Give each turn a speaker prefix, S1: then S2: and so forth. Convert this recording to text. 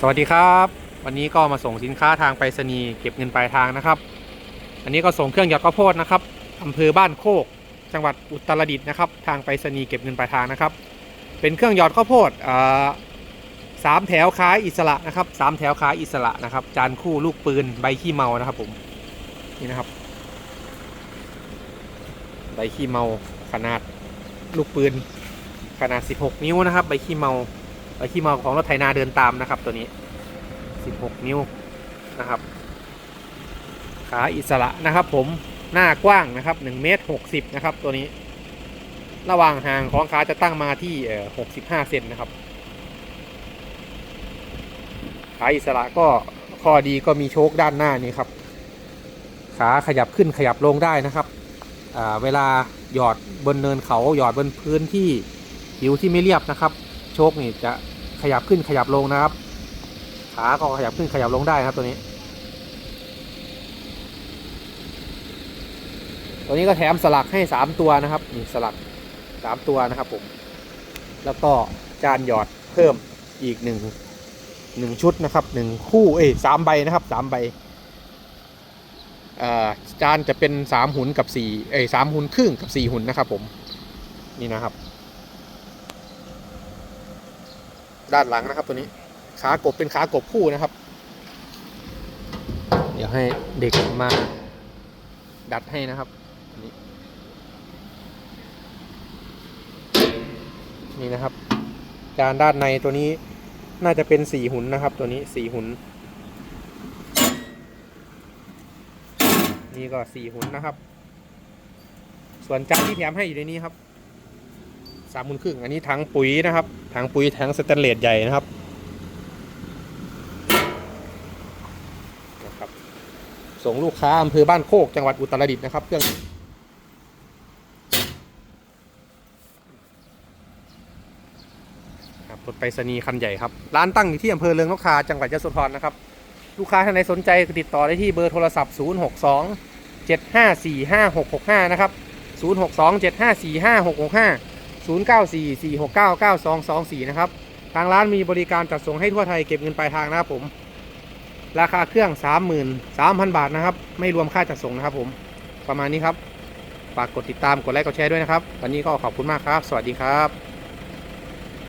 S1: สวัสดีครับ วันนี้ก็มาส่งสินค้าทางไปรษณีย์เก็บเงินปลายทางนะครับ อันนี้ก็ส่งเครื่องหยอดข้าวโพดนะครับอำเภอบ้านโคก จังหวัดอุตรดิตถ์นะครับ ทางไปรษณีย์เก็บเงินปลายทางนะครับ เป็นเครื่องหยอดข้าวโพดอ่าสามแถวขายอิสระนะครับสามแถวขายอิสระนะครับ จานคู่ลูกปืนใบขี้เมานะครับ ผมนี่นะครับ ใบขี้เมาขนาดลูกปืนขนาด 16 นิ้วนะครับ ใบขี้เมา ใบขี้เมาของรถไถนาเดินตามนะครับ ตัวนี้ 16 นิ้วนะครับ ขาอิสระนะครับ ผมหน้ากว้างนะครับ1เมตร60นะครับ ตัวนี้ ระหว่างห่างของขาจะตั้งมาที่65เซนนะครับ ขาอิสระก็ข้อดีก็มีโชคด้านหน้านี้ครับ ขาขยับขึ้นขยับลงได้นะครับเวลาหยอดบนเนินเขาหยอดบนพื้นที่ผิวที่ไม่เรียบนะครับ โชคนี่จะขยับขึ้นขยับลงนะครับ ขาก็ขยับขึ้นขยับลงได้ครับตัวนี้ ตัวนี้ก็แถมสลักให้ 3 ตัวนะครับนี่สลัก 3 ตัวนะครับผม แล้วก็จานหยอดเพิ่มอีกหนึ่งหนึ่งชุดนะครับหนึ่งคู่เอ้ยสามใบนะครับสามใบจานจะเป็นสามหุนกับสี่เอ้ยสามหุนครึ่งกับสี่หุนนะครับผม นี่นะครับ ด้านหลังนะครับ ตัวนี้ขากบเป็นขากบคู่นะครับ เดี๋ยวให้เด็กมาดัดให้นะครับนี่นี่นะครับจานด้านในตัวนี้น่าจะเป็นสี่หุนนะครับ ตัวนี้สี่หุนนี่ก็สี่หุนนะครับ ส่วนจานที่แถมให้อยู่ในนี้ครับ สามหมุนครึ่งอันนี้ถังปุ๋ยนะครับถังปุ๋ยถังสแตนเลสใหญ่นะครับนะครับ ส่งลูกค้าอำเภอบ้านโคกจังหวัดอุตรดิตถ์นะครับ เครื่องครับรถไปรษณีย์คันใหญ่ครับ ร้านตั้งอยู่ที่อำเภอเรืองนกทาจังหวัดยโสธรนะครับ ลูกค้าท่านใดสนใจติดต่อได้ที่เบอร์โทรศัพท์ 062 7545665 นะครับ 062 7545665 0944699224 นะครับ ทางร้านมีบริการจัดส่งให้ทั่วไทยเก็บเงินปลายทางนะครับผม ราคาเครื่อง 33,000 บาทนะครับ ไม่รวมค่าจัดส่งนะครับผม ประมาณนี้ครับ ฝากกดติดตาม กดไลค์ กดแชร์ด้วยนะครับ วันนี้ก็ขอบคุณมากครับ สวัสดีครับ